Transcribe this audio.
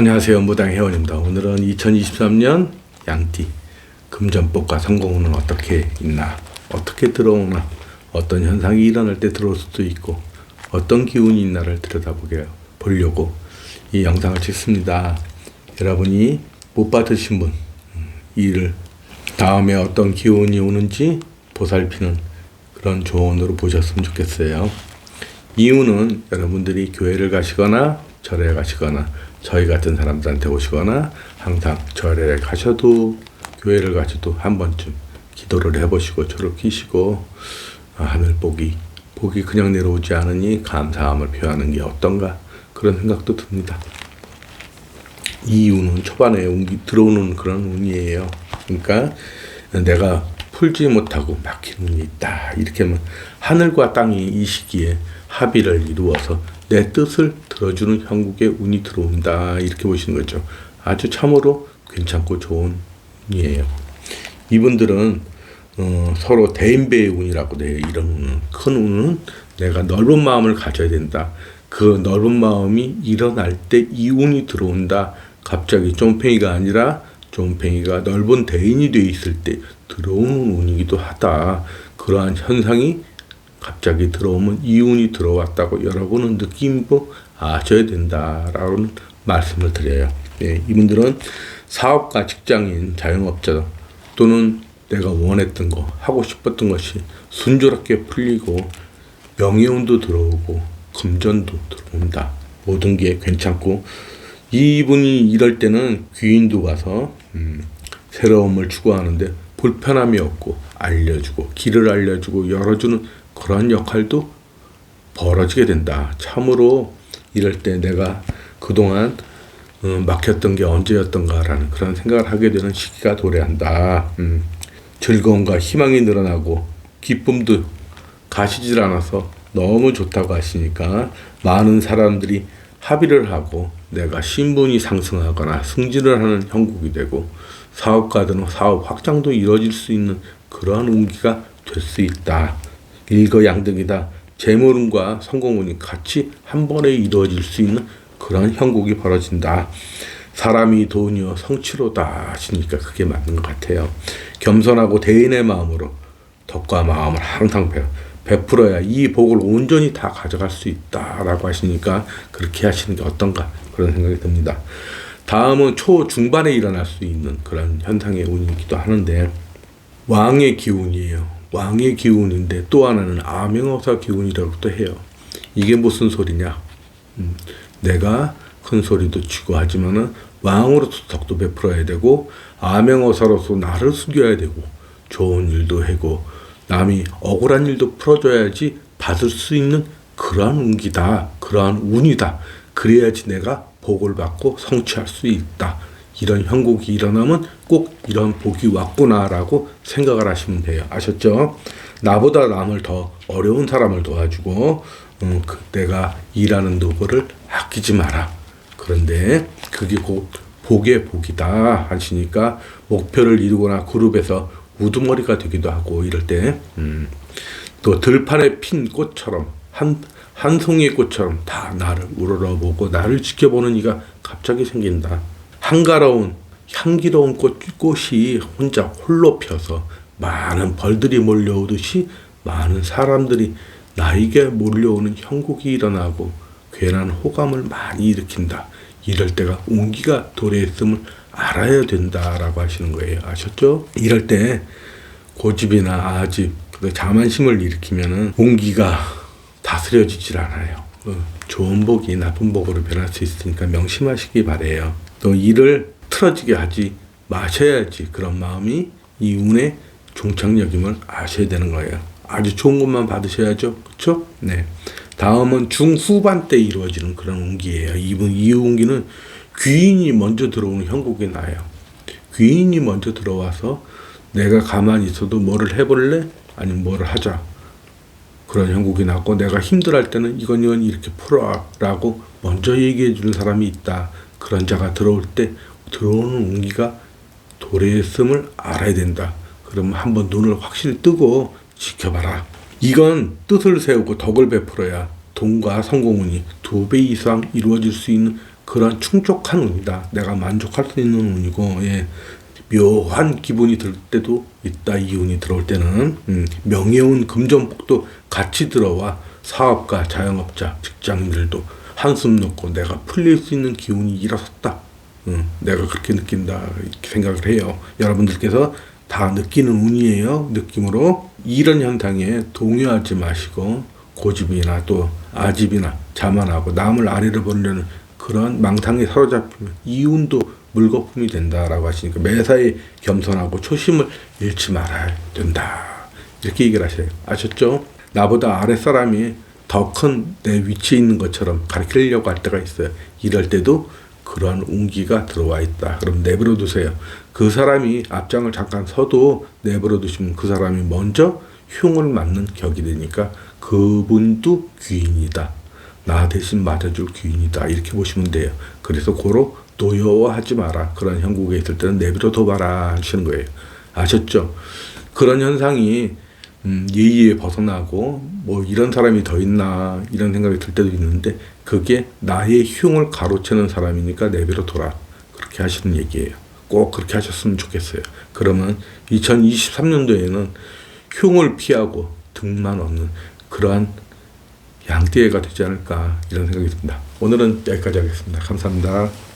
안녕하세요. 무당 회원입니다. 오늘은 2023년 양띠 금전복과 성공운은 어떻게 있나, 어떻게 들어오나, 어떤 현상이 일어날 때 들어올 수도 있고, 어떤 기운이 있나를 들여다보게 보려고 이 영상을 찍습니다. 여러분이 못 받으신 분, 음, 이를 다음에 어떤 기운이 오는지 보살피는 그런 조언으로 보셨으면 좋겠어요. 이유는 여러분들이 교회를 가시거나 절에 가시거나 저희 같은 사람들한테 오시거나 항상 절에 가셔도 교회를 가셔도 한 번쯤 기도를 해보시고 절을 끼시고 아, 하늘 복이 복이 그냥 내려오지 않으니 감사함을 표하는 게 어떤가 그런 생각도 듭니다. 이 이유는 초반에 운기 들어오는 그런 운이에요. 그러니까 내가 풀지 못하고 막힌 운이 있다. 이렇게 하면 하늘과 땅이 이 시기에 합의를 이루어서 내 뜻을 들어주는 형국의 운이 들어온다. 이렇게 보시는 거죠. 아주 참으로 괜찮고 좋은 운이에요. 이분들은 어, 서로 대인배의 운이라고 돼요. 이런. 큰 운은 내가 넓은 마음을 가져야 된다. 그 넓은 마음이 일어날 때 이 운이 들어온다. 갑자기 쫌팽이가 아니라 쫌팽이가 넓은 대인이 돼 있을 때 들어오는 운이기도 하다. 그러한 현상이 갑자기 들어오면 이 운이 들어왔다고 여러분은 느낌도 아셔야 된다라는 말씀을 드려요. 예, 이분들은 사업가, 직장인, 자영업자 또는 내가 원했던 거, 하고 싶었던 것이 순조롭게 풀리고 명예운도 들어오고 금전도 들어온다. 모든 게 괜찮고 이분이 이럴 때는 귀인도 가서 음, 새로움을 추구하는데 불편함이 없고 알려주고 길을 알려주고 열어주는 그러한 역할도 벌어지게 된다. 참으로 이럴 때 내가 그동안 어, 막혔던 게 언제였던가라는 그런 생각을 하게 되는 시기가 도래한다. 음, 즐거움과 희망이 늘어나고 기쁨도 가시질 않아서 너무 좋다고 하시니까 많은 사람들이 합의를 하고 내가 신분이 상승하거나 승진을 하는 형국이 되고 사업가들은 사업 확장도 이루어질 수 있는 그러한 운기가 될 수 있다. 일거양득이다. 재물운과 성공운이 같이 한 번에 이루어질 수 있는 그러한 형국이 벌어진다. 사람이 돈이요 성취로다 하시니까 그게 맞는 것 같아요. 겸손하고 대인의 마음으로 덕과 마음을 항상 배, 베풀어야 이 복을 온전히 다 가져갈 수 있다라고 하시니까 그렇게 하시는 게 어떤가 그런 생각이 듭니다. 다음은 초중반에 일어날 수 있는 그런 현상의 운이기도 하는데 왕의 기운이에요. 왕의 기운인데 또 하나는 암행어사 기운이라고도 해요. 이게 무슨 소리냐? 음, 내가 큰 소리도 치고 하지만은 왕으로서 덕도 베풀어야 되고 암행어사로서 나를 숙여야 되고 좋은 일도 하고 남이 억울한 일도 풀어줘야지 받을 수 있는 그러한 운기다. 그러한 운이다. 그래야지 내가 복을 받고 성취할 수 있다. 이런 형국이 일어나면 꼭 이런 복이 왔구나라고 생각을 하시면 돼요. 아셨죠? 나보다 남을 더 어려운 사람을 도와주고 음, 그 내가 일하는 노고를 아끼지 마라. 그런데 그게 곧 복의 복이다 하시니까 목표를 이루거나 그룹에서 우두머리가 되기도 하고 이럴 때, 음, 또 들판에 핀 꽃처럼 한, 한 송이의 꽃처럼 다 나를 우러러보고 나를 지켜보는 이가 갑자기 생긴다. 한가로운 향기로운 꽃, 꽃이 혼자 홀로 펴서 많은 벌들이 몰려오듯이 많은 사람들이 나에게 몰려오는 형국이 일어나고 괜한 호감을 많이 일으킨다. 이럴 때가 운기가 도래했음을 알아야 된다라고 하시는 거예요. 아셨죠? 이럴 때 고집이나 아집, 그 자만심을 일으키면은 운기가 다스려지질 않아요. 어, 좋은 복이 나쁜 복으로 변할 수 있으니까 명심하시기 바래요. 또 일을 틀어지게 하지 마셔야지 그런 마음이 이 운의 종착역임을 아셔야 되는 거예요. 아주 좋은 것만 받으셔야죠. 그렇죠? 네. 다음은 중후반 때 이루어지는 그런 운기예요. 이분 이 운기는 귀인이 먼저 들어오는 형국이 나요. 귀인이 먼저 들어와서 내가 가만히 있어도 뭐를 해볼래? 아니면 뭐를 하자. 그런 형국이 났고 내가 힘들할 때는 이건 이건 이렇게 풀어라고 먼저 얘기해 주는 사람이 있다. 그런 자가 들어올 때 들어오는 운기가 도래했음을 알아야 된다. 그러면 한번 눈을 확실히 뜨고 지켜봐라. 이건 뜻을 세우고 덕을 베풀어야 돈과 성공운이 두 배 이상 이루어질 수 있는 그런 충족한 운이다. 내가 만족할 수 있는 운이고 예. 묘한 기분이 들 때도 있다. 이 운이 들어올 때는 음, 명예운 금전복도 같이 들어와 사업가, 자영업자, 직장인들도 한숨 놓고 내가 풀릴 수 있는 기운이 일어섰다. 음, 내가 그렇게 느낀다 생각을 해요. 여러분들께서 다 느끼는 운이에요. 느낌으로 이런 현상에 동요하지 마시고 고집이나 또 아집이나 자만하고 남을 아래로 보려는 그런 망상에 사로잡히면 이 운도 물거품이 된다라고 하시니까 매사에 겸손하고 초심을 잃지 말아야 된다. 이렇게 얘기를 하셔요. 아셨죠? 나보다 아랫사람이 더 큰 내 위치에 있는 것처럼 가르치려고 할 때가 있어요. 이럴 때도 그러한 운기가 들어와 있다. 그럼 내버려 두세요. 그 사람이 앞장을 잠깐 서도 내버려 두시면 그 사람이 먼저 흉을 맞는 격이 되니까 그분도 귀인이다. 나 대신 맞아줄 귀인이다. 이렇게 보시면 돼요. 그래서 고로 노여워하지 마라. 그런 형국에 있을 때는 내버려 둬봐라 하시는 거예요. 아셨죠? 그런 현상이 음, 예의에 벗어나고 뭐 이런 사람이 더 있나 이런 생각이 들 때도 있는데 그게 나의 흉을 가로채는 사람이니까 내버려 둬라. 그렇게 하시는 얘기예요. 꼭 그렇게 하셨으면 좋겠어요. 그러면 2023년도에는 흉을 피하고 득만 얻는 그러한 양띠해가 되지 않을까 이런 생각이 듭니다. 오늘은 여기까지 하겠습니다. 감사합니다.